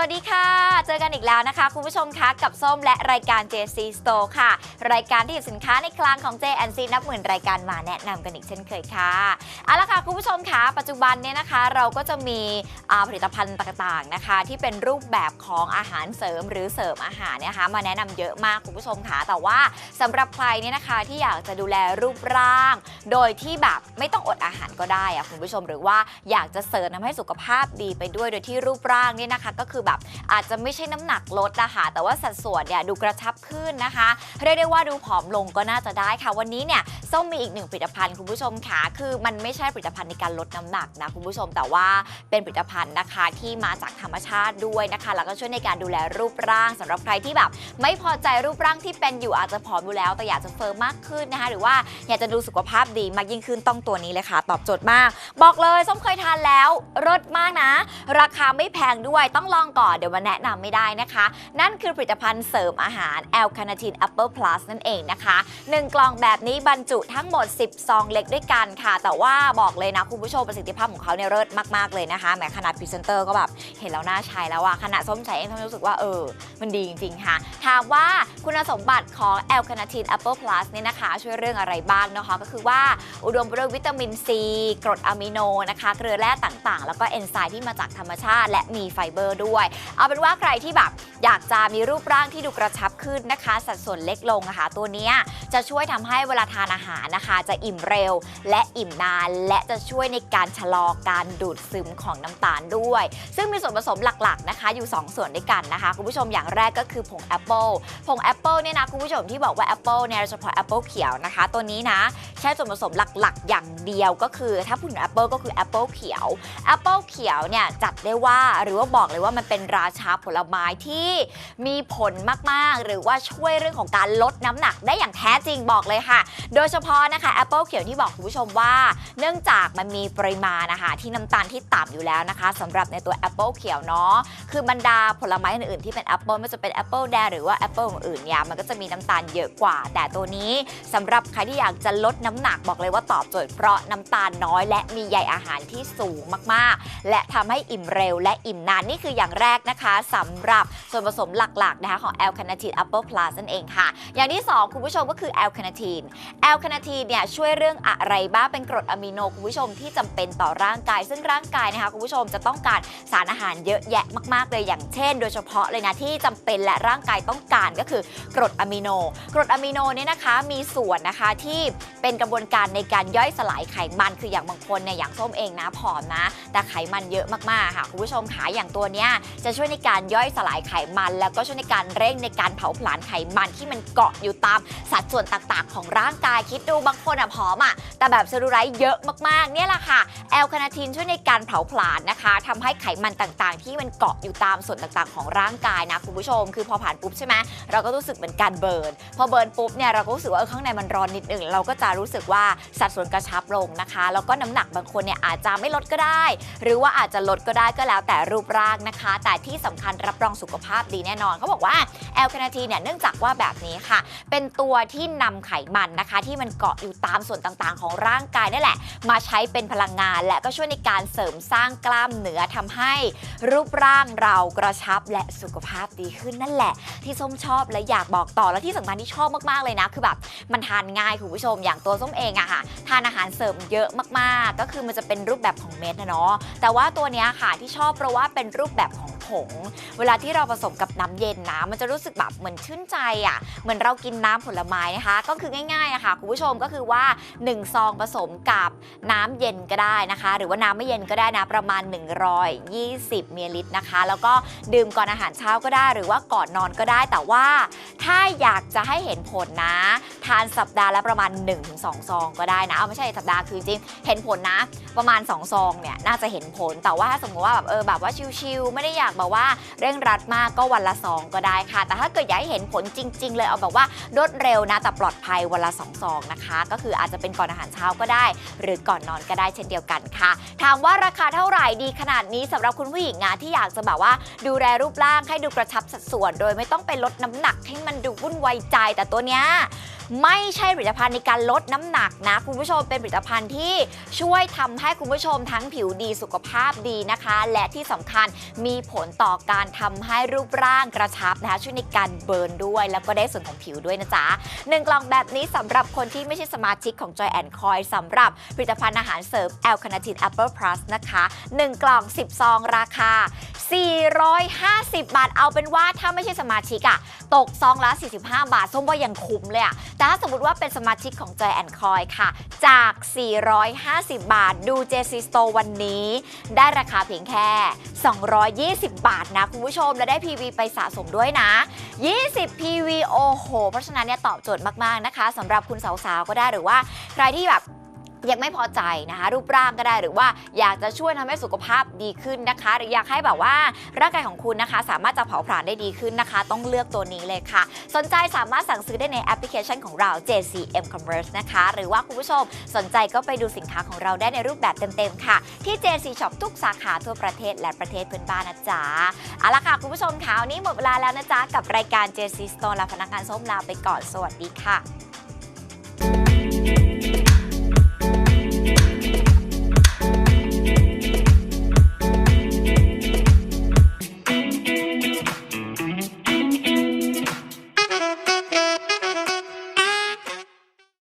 วัสดีค่ะ เจอกันอีกแล้วนะคะ คุณผู้ชมคะกับส้มและรายการ JC Store ค่ะ รายการที่หยิบสินค้าในคลังของ JNC นับหมื่นรายการมาแนะนำกันอีกเช่นเคยค่ะเอาละค่ะคุณผู้ชมคะปัจจุบันเนี่ยนะคะ เราก็จะมีผลิตภัณฑ์ต่างๆนะคะ ที่เป็นรูปแบบของอาหารเสริมหรือเสริมอาหารนะคะ มาแนะนำเยอะมากคุณผู้ชมค่ะแต่ว่าสำหรับใครเนี่ยนะคะที่อยากจะดูแลรูปร่าง โดยที่แบบไม่ต้องอดอาหารก็ได้อะคุณผู้ชมหรือว่าอยากจะเสริมทำให้สุขภาพดีไปด้วยโดยที่รูปร่างเนี่ยนะคะ ก็คือแบบอาจจะไม่ใช่น้ำหนักลดนะคะแต่ว่าสัดส่วนเนี่ยดูกระชับขึ้นนะคะ เรียกได้ว่าดูผอมลงก็น่าจะได้ค่ะ วันนี้เนี่ยส้มมีอีกหนึ่งผลิตภัณฑ์คุณผู้ชมค่ะคือมันไม่ใช่ผลิตภัณฑ์ในการลดน้ำหนักนะคุณผู้ชมแต่ว่าเป็นผลิตภัณฑ์นะคะที่มาจากธรรมชาติด้วยนะคะ แล้วก็ช่วยในการดูแลรูปร่างสำหรับใครที่แบบ ไม่พอใจรูปร่างที่เป็นอยู่อาจจะผอมอยู่แล้ว แต่อยากจะเฟิร์มมากขึ้นนะคะ หรือว่าอยากจะดูสุขภาพดีมากยิ่งขึ้นต้องตัวนี้เลยค่ะ ตอบโจทย์มาก บอกเลยส้มเคยทานแล้วรสมากนะ ราคาไม่แพงด้วยต้องลองก่อนเดี๋ยวมาแนะนำไม่ได้นะคะ นั่นคือผลิตภัณฑ์เสริมอาหาร L c a r n i t i n Apple Plus นั่นเองนะคะ 1 กล่องแบบนี้บรรจุทั้งหมด 10 ซองเล็กด้วยกันค่ะ แต่ว่าบอกเลยนะคุณผู้ชมประสิทธิภาพของเขาเนี่ยเลิศมากๆเลยนะคะแหมขนาดพรีเซนเตอร์ก็แบบเห็นแล้วน่าใช้แล้วอะขนาดส้มใช้เองส้รู้สึกว่าเออ มันดีจริงๆค่ะ ถามว่าคุณสมบัติของ L c a r n i t i n Apple Plus เนี่ยนะคะ ช่วยเรื่องอะไรบ้างนะคะก็คือว่าอุดมไปด้วยวิตามินซีกรดอะมิโนนะคะ เกลือแร่ต่างๆ แล้วก็เอนไซม์ที่มาจากธรรมชาติ และมีไฟเบอร์ด้วยเอาเป็นว่าใครที่แบบอยากจะมีรูปร่างที่ดูกระชับขึ้นนะคะ สัดส่วนเล็กลงนะคะตัวนี้จะช่วยทำให้เวลาทานอาหารนะคะ จะอิ่มเร็ว และอิ่มนาน และจะช่วยในการชะลอการดูดซึมของน้ำตาลด้วย ซึ่งมีส่วนผสมหลักๆนะคะ อยู่ 2 ส่วนด้วยกันนะคะ คุณผู้ชมอย่างแรกก็คือผงแอปเปิลผงแอปเปิลเนี่ยนะคุณผู้ชมที่บอกว่าแอปเปิลเนี่ยโดยเฉพาะแอปเปิลเขียวนะคะ ตัวนี้นะใช้ส่วนผสมหลักๆ อย่างเดียวก็คือถ้าพูดถึงแอปเปิลก็คือแอปเปิลเขียวแอปเปิลเขียวเนี่ยจัดได้ว่าหรือว่าบอกเลยว่ามันเป็นราชาผลไม้ที่มีผลมากๆ หรือว่าช่วยเรื่องของการลดน้ำหนักได้อย่างแท้จริงบอกเลยค่ะ โดยเฉพาะนะคะแอปเปิลเขียวที่บอกคุณผู้ชมว่า เนื่องจากมันมีปริมาณนะคะที่น้ำตาลที่ต่ำอยู่แล้วนะคะสำหรับในตัวแอปเปิลเขียวเนาะคือบรรดาผลไม้อื่นๆที่เป็นแอปเปิลไม่ว่าจะเป็นแอปเปิลแดงหรือว่าแอปเปิลอื่นๆเนี่ยมันก็จะมีน้ำตาลเยอะกว่า แต่ตัวนี้สำหรับใครที่อยากจะลดน้ำหนักบอกเลยว่าตอบโจทย์เพราะน้ำตาลน้อย และมีใยอาหารที่สูงมากๆ และทำให้อิ่มเร็วและอิ่มนานนี่คืออย่างแรกนะคะสำหรับส่วนผสมหลักๆนะคะของ L c a r n i t i n Apple Plus นั่นเองค่ะ อย่างที่ 2 คุณผู้ชมก็คือ L c a r n i t i n L c a r n i t i n เนี่ยช่วยเรื่องอะไรบ้างเป็นกรดอะมิโนคุณผู้ชมที่จำเป็นต่อร่างกาย ซึ่งร่างกายนะคะคุณผู้ชมจะต้องการสารอาหารเยอะแยะมากๆ เลยอย่างเช่น โดยเฉพาะเลยนะที่จำเป็นและร่างกายต้องการก็คือกรดอะมิโน กรดอะมิโนเนี่ยนะคะมีส่วนนะคะที่เป็นกระบวนการในการย่อยสลายไขมันคืออย่างบางคนเนี่ยอย่างส้มเองนะผอมนะ แต่ไขมันเยอะมากๆค่ะคุณผู้ชมขาอย่างตัวเนี้ยจะช่วยในการย่อยสลายไขมัน แล้วก็ช่วยในการเร่งในการเผาผลาญไขมันที่มันเกาะอยู่ตามสัดส่วนต่างๆ ของร่างกายคิดดูบางคนอะผอมอะแต่แบบเซลลูไลท์เยอะมากๆเนี่ยแหละค่ะแอลคาเนทีนช่วยในการเผาผลาญนะคะทำให้ไขมันต่างๆ ที่มันเกาะอยู่ตามส่วนต่างๆ ของร่างกายนะคุณผู้ชม คือพอผ่านปุ๊บใช่ไหมเราก็รู้สึกเหมือนการเบิร์นพอเบิร์นปุ๊บเนี่ยเราก็รู้สึกว่าเออข้างในมันร้อนนิดหนึงเราก็จะรู้สึกว่าสัดส่วนกระชับลงนะคะแล้วก็น้ำหนักบางคนเนี่ยอาจจะไม่ลดก็ได้ หรือว่าอาจจะลดก็ได้ก็แล้วแต่รูปร่างนะคะแต่ที่สำคัญรับรองสุขภาพดีแน่นอน เขาบอกว่าแอลคาเนทีเนี่ยเนื่องจากว่าแบบนี้ค่ะ เป็นตัวที่นำไขมันนะคะ ที่มันเกาะอยู่ตามส่วนต่างๆ ของร่างกายนั่นแหละ มาใช้เป็นพลังงาน และก็ช่วยในการเสริมสร้างกล้ามเนื้อทำให้รูปร่างเรากระชับและสุขภาพดีขึ้นนั่นแหละ ที่ส้มชอบและอยากบอกต่อและที่สำคัญที่ชอบมากๆเลยนะ คือแบบมันทานง่ายคุณผู้ชมอย่างตัวส้มเองอะค่ะทานอาหารเสริมเยอะมากๆ ก็คือมันจะเป็นรูปแบบของเม็ดนะเนาะแต่ว่าตัวเนี้ยค่ะที่ชอบเพราะว่าเป็นรูปแบบของ ง เวลาที่เราผสมกับน้ำเย็นนะมันจะรู้สึกแบบเหมือนชื่นใจอะเหมือนเรากินน้ำผลไม้นะคะ ก็คือง่ายๆอะคะคุณผู้ชมก็คือว่า 1 ซองผสมกับน้ำเย็นก็ได้นะคะ หรือว่าน้ำไม่เย็นก็ได้นะประมาณ 120มิลลิลิตรนะคะ แล้วก็ดื่มก่อนอาหารเช้าก็ได้ หรือว่าก่อนนอนก็ได้แต่ว่า ถ้าอยากจะให้เห็นผลนะานสัปดาห์ละประมาณ 1-2 ซองก็ได้นะ เอาไม่ใช่สัปดาห์คือจริง เห็นผลนะ ประมาณ 2 ซองเนี่ยน่าจะเห็นผล แต่ว่าถ้าสมมติว่าแบบเออแบบว่าชิลๆไม่ได้อยากแบบว่าเร่งรัดมากก็วันละซองก็ได้ค่ะ แต่ถ้าเกิดอยากให้เห็นผลจริง ๆ เลยเอาแบบว่ารวดเร็วนะแต่ปลอดภัยวันละ2ซองนะคะ ก็คืออาจจะเป็นก่อนอาหารเช้าก็ได้ หรือก่อนนอนก็ได้เช่นเดียวกันค่ะ ถามว่าราคาเท่าไหร่ดีขนาดนี้สำหรับคุณผู้หญิงงานที่อยากจะแบบว่าดูแลรูปร่างให้ดูกระชับสัดส่วน โดยไม่ต้องไปลดน้ำหนักให้มันดูวุ่นวายใจแต่ตัวเนี้ย ไม่ใช่ผลิตภัณฑ์ในการลดน้ำหนักนะ คุณผู้ชมเป็นผลิตภัณฑ์ที่ช่วยทำให้คุณผู้ชมทั้งผิวดีสุขภาพดีนะคะ และที่สำคัญมีผลต่อการทำให้รูปร่างกระชับนะคะช่วยในการเบิร์นด้วย แล้วก็ได้ส่วนของผิวด้วยนะจ๊ะหนึ่งกล่องแบบนี้สำหรับคนที่ไม่ใช่สมาชิกของ Joy and Coy สำหรับผลิตภัณฑ์อาหารเสริม L c a r n a t i n Apple Plus นะคะ 1 กล่อง 10 ซองราคา 450 บาทเอาเป็นว่าถ้าไม่ใช่สมาชิกอะตกซองละ 45 บาทส้มว่ายังคุ้มเลยอะแต่ถ้าสมมติว่าเป็นสมาชิกของ Joy and Coy ค่ะ จาก 450 บาท ดู JC Store วันนี้ ได้ราคาเพียงแค่ 220 บาทนะ คุณผู้ชม และได้ PV ไปสะสมด้วยนะ 20 PV โอ้โห เพราะฉะนั้นเนี่ยตอบโจทย์มาก ๆ นะคะสำหรับคุณสาว ๆ ก็ได้หรือว่าใครที่แบบ ยังไม่พอใจนะคะ รูปร่างก็ได้หรือว่าอยากจะช่วยทำให้สุขภาพดีขึ้นนะคะ หรืออยากให้แบบว่าร่างกายของคุณนะคะ สามารถจะเผาผลาญได้ดีขึ้นนะคะ ต้องเลือกตัวนี้เลยค่ะ สนใจสามารถสั่งซื้อได้ในแอปพลิเคชันของเรา JCM Commerce นะคะ หรือว่าคุณผู้ชมสนใจก็ไปดูสินค้าของเราได้ในรูปแบบเต็มๆค่ะ ที่ JC Shop ทุกสาขาทั่วประเทศและประเทศเพื่อนบ้านนะจ๊ะเอาละค่ะคุณผู้ชมค่ะวันนี้หมดเวลาแล้วนะจ๊ะกับรายการ JC Store และพนักงานส้มลาไปก่อนสวัสดีค่ะ